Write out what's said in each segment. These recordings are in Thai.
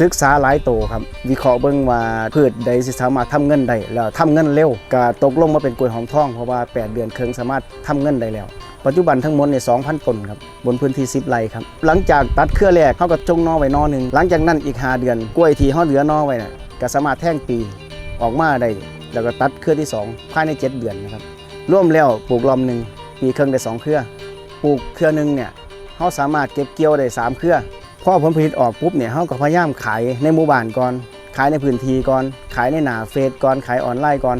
ศึกษาหลายโตครับ วิเคราะห์เบิ่งว่าพืชใดสิสามารถทำเงินได้แล้วทำเงินเร็วก็ตกลงมาเป็นกล้วยหอมทองเพราะว่า 8 เดือนเครงสามารถทำเงินได้แล้วปัจจุบันทั้งหมดเนี่ย2,000 ต้นครับ บนพื้นที่ 10 ไร่ครับ หลังจากตัดเครือแรกเขาก็จงนอไว้นอหนึ่งหลังจากนั้นอีก 5 เดือน กล้วยที่เขาเหลือนอไว้น่ะก็สามารถแท่งปีออกมาได้ แล้วก็ตัดเครือที่ 2 ภายใน 7 เดือนนะครับ ร่วมแล้วปลูกลอมหนึ่งปีเครึ่งได้2เครือ ปลูกเครือหนึ่งเนี่ยเขาสามารถเก็บเกี่ยวได้3เครือ พอผลผลิตออกปุ๊บเนี่ยเขาก็พยายามขายในหมู่บ้านก่อน ขายในพื้นที่ก่อน ขายในหนาเฟซก่อน ขายออนไลน์ก่อน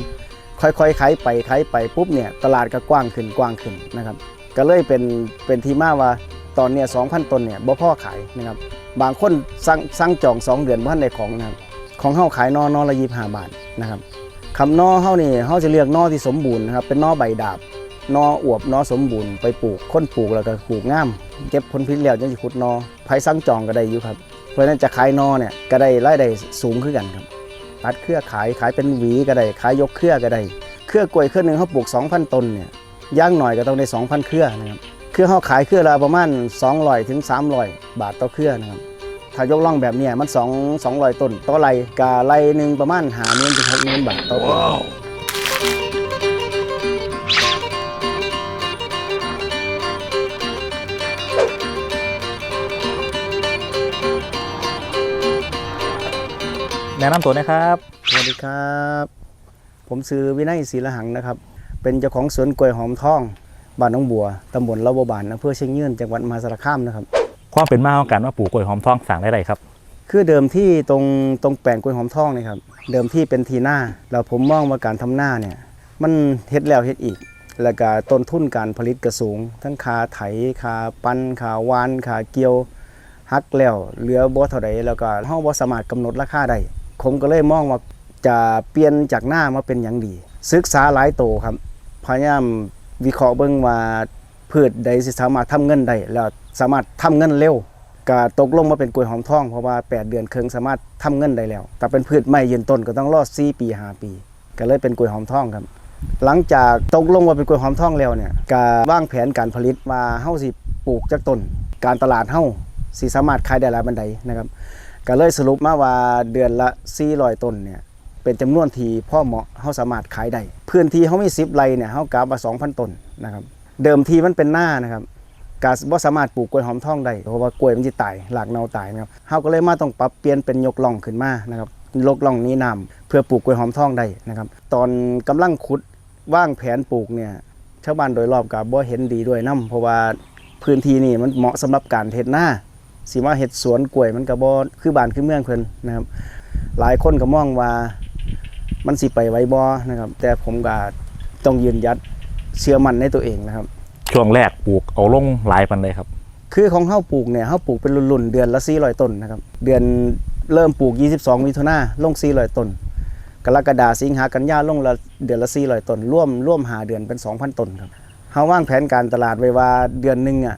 ค่อยๆ ขายไปขายไปปุ๊บเนี่ยตลาดก็กว้างขึ้นกว้างขึ้นนะครับ ก็เลยเป็นเป็นที่มาว่าตอนเนี้ย2,000ต้นเนี่ยบ่พ่อขายนะครับ บางคนสั่งสั่งจอง2เดือนบ่ทันได้ของนะครับของเฮาขายนอนอละ25บาทนะครับคำนอเฮานี่เฮาจะเลือกนอที่สมบูรณ์นะครับเป็นนอใบดาบ นออวบนอสมบูรณ์ไปปลูกค้นปลูกแล้วก็ปลูกงามเก็บผลผลิตแล้วจังสิขุดนอไผสั่งจองก็ได้อยู่ครับ เพราะฉะนั้นจะขายนอเนี่ยก็ได้รายได้สูงขึ้นกันครับตัดเครือขายขายเป็นหวีก็ได้ขายยกเครือก็ได้เครือกล้วยเครือหนึ่งเขาปลูก 2,000 ต้นเนี่ยย่างหน่อยก็ต้องได้ 2,000 เครือนะครับเครือเขาขายเครือละประมาณ200ถึง300 บาทต่อเครือนะครับถ้ายกล่องแบบเนี้ยมัน2 200ต้นต่อไรกาไรหนึ่งประมาณหาเงินถึงหกเงินบาทต่อต้น นะนำตัวนะครับ สวัสดีครับ ผมซื้อวินัยศรีละหังนะครับ เป็นเจ้าของสวนกล้วยหอมทอง บ้านหน้องบัว ตำบลละบัวบานอำเภอเชียงยืนจังหวัดมหาสารคามนะครับ ความเป็นมาของการว่าปลูกกล้วยหอมทองสั่งได้ไรครับ คือเดิมที่ตรงตรงแปลงกล้วยหอมทองนี่ครับ เดิมที่เป็นทีหน้า แล้วผมมองว่าการทำหน้าเนี่ย มันเฮ็ดแล้วเฮ็ดอีก แล้วก็ต้นทุนการผลิตก็สูง ทั้งคาไถคาปันคาวานคาเกี่ยวหักแล้วเหลือบ่เท่าใดแล้วก็เฮาบ่สามารถกำหนดราคาได้ ผมก็เลยมองว่าจะเปลี่ยนจากหน้ามาเป็นหยังดี ศึกษาหลายโตครับพยายามวิเคราะห์เบิ่งว่าพืชใดสิสามารถทำเงินได้แล้วสามารถทำเงินเร็วก็ตกลงมาเป็นกล้วยหอมทองเพราะว่า 8 เดือนเครึ่งสามารถทำเงินได้แล้ว แต่เป็นพืชไม่ยืนต้นก็ต้องรอ4ปี5ปี ก็เลยเป็นกล้วยหอมทองครับหลังจากตกลงว่าเป็นกล้วยหอมทองแล้วเนี่ยก็วางแผนการผลิตว่าเฮาสิปลูกจากต้น การตลาดเฮาสิสามารถขายได้หลายบันไดนะครับ ก็เลยสรุปมาว่าเดือนละ400ต้นเนี่ยเป็นจำนวนที่พ่อเหมาะเฮาสามารถขายได้พื้นที่เฮามี10ไรเนี่ยเฮากะว่า2,000ต้นนะครับเดิมทีมันเป็นหน้านะครับกาบ่สามารถปลูกกล้วยหอมทองได้เพราะว่ากล้วยมันจะตายหลากเนาตายนะครับเฮาก็เลยมาต้องปรับเปลี่ยนเป็นยกล่องขึ้นมานะครับยกล่องนี้น้ำเพื่อปลูกกล้วยหอมทองได้นะครับ ตอนกำลังขุดว่างแผนปลูกเนี่ยชาวบ้านโดยรอบก็บ่เห็นดีด้วยนํเพราะว่าพื้นที่นี่มันเหมาะสำหรับการเฮ็ดหน้า สิมาเฮ็ดสวนกล้วยมันก็บ่คือบ้านคือเมืองเพิ่นนะครับ หลายคนก็มองว่ามันสิไปไว้บ่นะครับ แต่ผมก็ต้องยืนยัดเชื่อมั่นในตัวเองนะครับ ช่วงแรกปลูกเอาลงหลายปันเลยครับ คือของเฮาปลูกเนี่ยเฮาปลูกเป็นรุ่นๆเดือนละ400ต้นนะครับ เดือนเริ่มปลูก 22มิถุนาลง400ต้นกรกฎาสิงหากันยาลงละเดือนละ400ต้นร่วมร่วมหาเดือนเป็น 2,000ต้นครับเฮาวางแผนการตลาดไว้ว่าเดือนหนึงอะ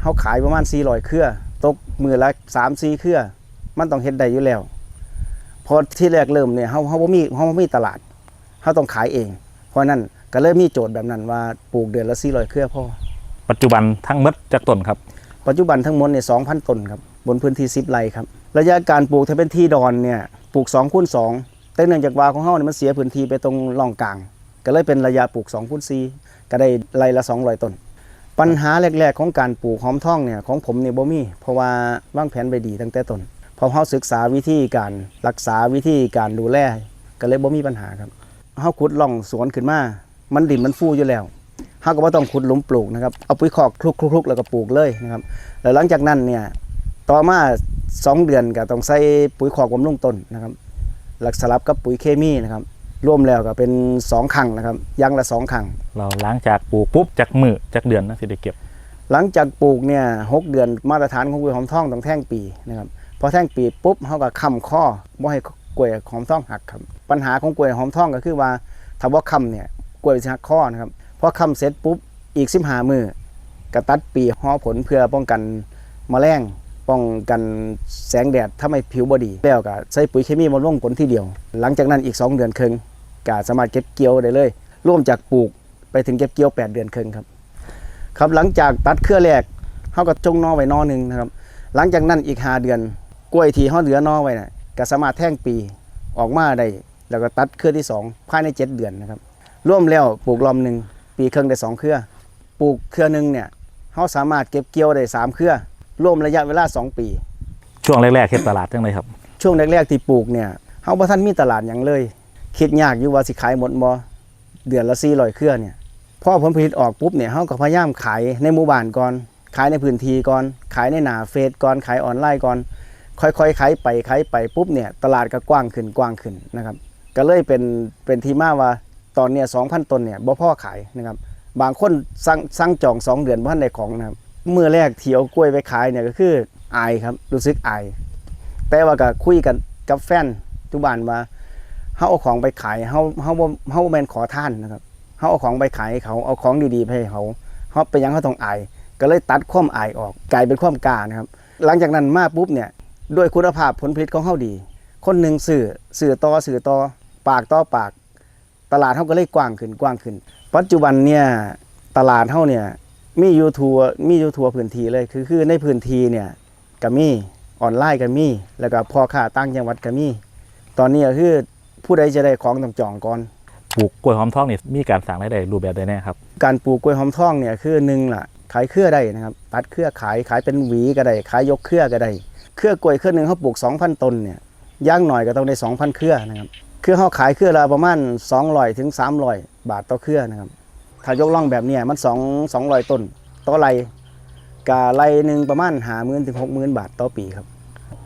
เฮาขายประมาณ400เครือ ตกมือละ3-4เครือ มันต้องเฮ็ดได้อยู่แล้วเพอที่แรกเริ่มเนี่ยเฮาเฮาบ่มีเฮาบ่มีตลาดเฮาต้องขายเอง เพราะนั้นก็เลยมีโจทย์แบบนั้นว่าปลูกเดือนละ400เครือพอปัจจุบันทั้งหมดจากต้นครับ ปัจจุบันทั้งหมดเนี่ย2,000ต้นครับบนพื้นที่10ไร่ครับระยะการปลูกถ้าเป็นที่ดอนเนี่ยปลูก2คูณ2แต่เนื่องจากว่าของเฮาเนี่ยมันเสียพื้นที่ไปตรงร่องกลาง ก็เลยเป็นระยะปลูก2คูณ4ก็ได้ไร่ละ200ต้น ปัญหาแรกๆของการปลูกหอมทองเนี่ยของผมเนี่ยบ่มีเพราะว่าวางแผนไปดีตั้งแต่ต้นพอเฮาศึกษาวิธีการรักษาวิธีการดูแลก็เลยบ่มีปัญหาครับเฮาขุดร่องสวนขึ้นมา มันดินมันฟูอยู่แล้วเฮาก็บ่ต้องขุดหลุมปลูกนะครับเอาปุ๋ยคอกคลุกๆๆแล้วก็ปลูกเลยนะครับแล้วหลังจากนั้นเนี่ยต่อมา2เดือนก็ต้องใส่ปุ๋ยคอกบำรุงต้นนะครับหลักสลับกับปุ๋ยเคมีนะครับ รวมแล้วก็เป็น2ครั้งนะครับอยังละ2ครั้งเราล้างจากปลูกปุ๊บจากมือจากเดือนนะสิได้เก็บ หลังจากปลูกเนี่ยหกเดือนมาตรฐานของกล้วยหอมทองต้องแท่งปีนะครับพอแท่งปีปุ๊บเขาก็ค้ำข้อบ่ให้กล้วยหอมทองหักครับปัญหาของกล้วยหอมทองก็คือว่าถ้าว่าค้ำเนี่ยกล้วยจะหักข้อนะครับพอค้ำเสร็จปุ๊บอีก15มือกระตัดปีห่อผลเพื่อป้องกันแมลงป้องกันแสงแดดถ้าไม่ผิวบดีแล้วก็ใส่ปุ๋ยเคมีมาลงผลที่เดียว หลังจากนั้นอีก 2 เดือนครึ่ง ก็สามารถเก็บเกี่ยวได้เลย ร่วมจากปลูกไปถึงเก็บเกี่ยว 8 เดือนครึ่งครับ ครับหลังจากตัดเครือแรกเขาก็จงนอไว้นอหนึ่งนะครับ หลังจากนั้นอีก5เดือน กล้วยที่เฮาเหลือนอไว้น่ะก็สามารถแท่งปีออกมาได้แล้วก็ตัดเครือที่สองภายใน 7 เดือนนะครับรวมแล้วปลูกลอมหนึ่งปีครึ่งได้สองเครือปลูกเครือหนึ่งเนี่ยเฮาสามารถเก็บเกี่ยวได้สามเครือรวมระยะเวลา 2 ปี ช่วงแรกๆเฮ็ดตลาดจังเลยครับ ช่วงแรกๆที่ปลูกเนี่ยเฮาบ่ทันมีตลาดหยังเลย คิดยากอยู่ว่าสิขายหมดบ่เดือนละ400เครือเนี่ยพอผลผลิตออกปุ๊บเนี่ยเฮาก็พยายามขายในหมู่บ้านก่อน ขายในพื้นที่ก่อน ขายในหน้าเฟซก่อนขายออนไลน์ก่อน ค่อยๆขายไปขายไปปุ๊บเนี่ยตลาดก็กว้างขึ้นกว้างขึ้นนะครับ ก็เลยเป็นเป็นที่มาว่าตอนเนี้ย2,000ต้นเนี่ยบ่พ่อขายนะครับ บางคนสั่งสั่งจองสองเดือนบ่ทันได้ของนะครับเมื่อแรกที่เอากล้วยไปขายเนี่ยก็คืออายครับรู้สึกอาย แต่ว่าก็คุยกันกับแฟนทุกบ้านว่า เฮาเอาของไปขายเฮาเฮาบ่เฮาบ่แม่นขอท่านนะครับเฮาเอาของไปขายให้เขาเอาของดีๆไปให้เขาเฮาไปยังเขาต้องอาย ก็เลยตัดความอายออกกลายเป็นความกล้านะครับ หลังจากนั้นมาปุ๊บเนี่ยด้วยคุณภาพผลผลิตของเฮาดี คนหนึ่งสื่อสื่อต่อสื่อต่อปากต่อปาก ตลาดเฮาก็เลยกว้างขึ้นกว้างขึ้น ปัจจุบันเนี่ยตลาดเฮาเนี่ยมียูทัวมียูทัวพื้นที่เลยคือคือในพื้นที่เนี่ยก็มีออนไลน์ก็มีแล้วก็พ่อค้าต่างจังหวัดก็มีตอนนี้ก็คือ ผู้ใดจะได้ของต้องจองก่อน ปลูกกล้วยหอมทองนี่มีการสร้างรายได้รูปแบบใดแน่ครับ การปลูกกล้วยหอมทองเนี่ยคือหนึ่งล่ะ ขายเครือได้นะครับตัดเครือขายขายเป็นหวีก็ได้ขายยกเครือก็ได้เครือกล้วยเครือหนึ่งเขาปลูก 2,000ต้นเนี่ยย่างหน่อยก็ต้องได้ 2,000 เครือนะครับเครือเขาขายเครือละประมาณ200ถึง300 บาทต่อเครือนะครับถ้ายกล่องแบบเนี้ยมัน2 200ต้นต่อไรกาไรหนึ่งประมาณหาหมื่นถึงหกหมื่นบาทต่อปีครับ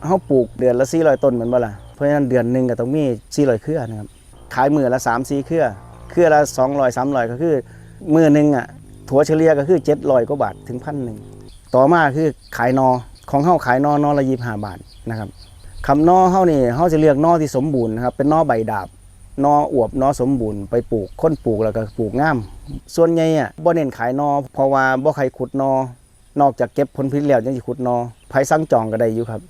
เขาปลูกเดือนละ400ต้นเหมือนบ่ล่ะเพ ราะฉะนั้นเดือนหนึ่งก็ต้องมี400เครือนะครับขายมือละ3 4เครือเครือละ200 300ก็คือมือหนึ่งอะถั่วเฉลี่ยก็คือเจ็ดร้อยกว่าบาทถึงพันหนึ่งต่อมาคือขายนอของเฮาขายนอนอละยี่ห้าบาทนะครับคำนอเฮานี่เฮาจะเลือกนอที่สมบูรณ์นะครับเป็นนอใบดาบนออวบนอสมบูรณ์ไปปลูกค้นปลูกแล้วก็ปลูกงาม ส่วนใหญ่อะบ่เน้นขายนอเพราะว่าบ่ใครขุดนอนอกจากเก็บผลผลิตแล้วยังสิขุดนอไผสั่งจองก็ได้อยู่ครับ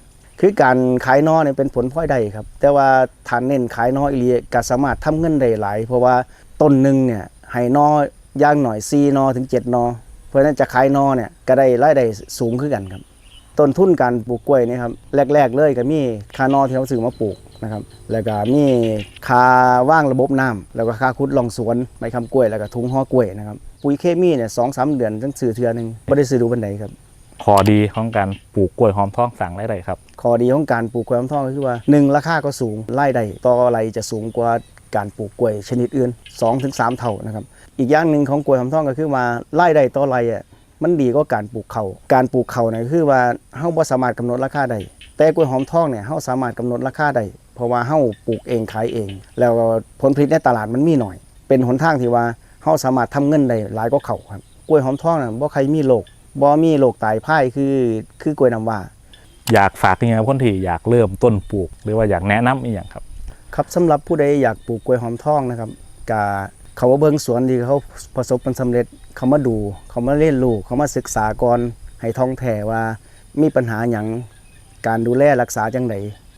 คือการขายนอเนี่ยเป็นผลพลอยได้ครับ แต่ว่าถ้าเน้นขายนออีหลีก็สามารถทำเงินได้หลาย เพราะว่าต้นหนึ่งเนี่ยให้นอย่างหน่อย4นอถึง7นอเพราะฉะนั้นจะขายนอเนี่ยก็ได้รายได้สูงขึ้นกันครับต้นทุนการปลูกกล้วยนี่ครับแรก ๆ เลยก็มีค่านอที่เราซื้อมาปลูกนะครับแล้วก็มีค่าว่างระบบน้ำแล้วก็ค่าคุดลองสวนใบคำกล้วยแล้วก็ทุงห่อกล้วยนะครับปุ๋ยเคมีเนี่ยสองสามเดือนต้องซื้อเทือหนึงไม่ได้ซื้อดูบันไดครับ ขอดีของการปลูกกล้วยหอมทองสร้างรายได้ครับ ข้อดีของการปลูกกล้วยหอมทองก็คือว่า 1 ราคาก็สูงรายได้ต่อไรจะสูงกว่าการปลูกกล้วยชนิดอื่น 2-3 เท่านะครับ อีกอย่างหนึ่งของกล้วยหอมทองก็คือว่ารายได้ต่อไรอะมันดีกว่าการปลูกเขาการปลูกเขาเนี่ยคือว่าเฮาบ่สามารถกำหนดราคาได้แต่กล้วยหอมทองเนี่ยเฮาสามารถกำหนดราคาได้เพราะว่าเฮาปลูกเองขายเอง แล้วก็ผลผลิตในตลาดมันมีหน่อย เป็นหนทางที่ว่าเฮาสามารถทำเงินได้หลายกว่าเขาครับกล้วยหอมทองน่ะบ่ใครมีโรค บ่มีโรคตายพ่ายคือคือกล้วยน้ำว้าอยากฝากยังไงกับคนที่อยากเริ่มต้นปลูก หรือว่าอยากแนะนำอีกอย่างครับ ครับสำหรับผู้ใดอยากปลูกกล้วยหอมทองนะครับกาเขาว่าเบิ่งสวนที่เขาประสบผลสำเร็จเขามาดูเขามาเล่นรู้เขามาศึกษาก่อนให้ท่องแท้ว่ามีปัญหาอย่างการดูแลรักษาจังได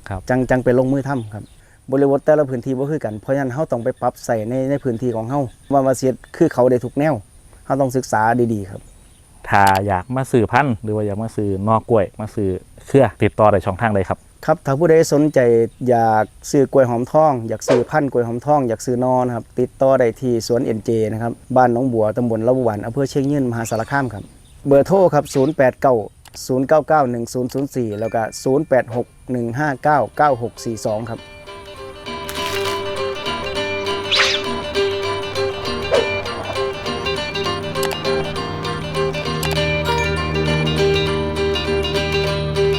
ครับจังจังไปลงมือทำครับ บริบทแต่ละพื้นที่บ่คือกันเพราะฉะนั้นเฮาต้องไปปรับใส่ในในพื้นที่ของเฮาว่าว่าเสียคือเขาได้ทุกแนวเฮาต้องศึกษาดีๆครับ ถ้าอยากมาซื้อพันธุ์หรือว่าอยากมาซื้อนอกกล้วย มาซื้อเครือติดต่อได้ช่องทางใดครับ ครับถ้าผู้ใดสนใจอยากซื้อกล้วยหอมทอง อยากซื้อพันธุ์กล้วยหอมทอง อยากซื้อนอนครับติดต่อได้ที่สวนเอ็นเจนะครับบ้านหนองบัวตำบลละบวันอำเภอเชียงยืนมหาสารคามครับเบอร์โทรครับ089 099 1004 แล้วก็ 086 159 9642 ครับ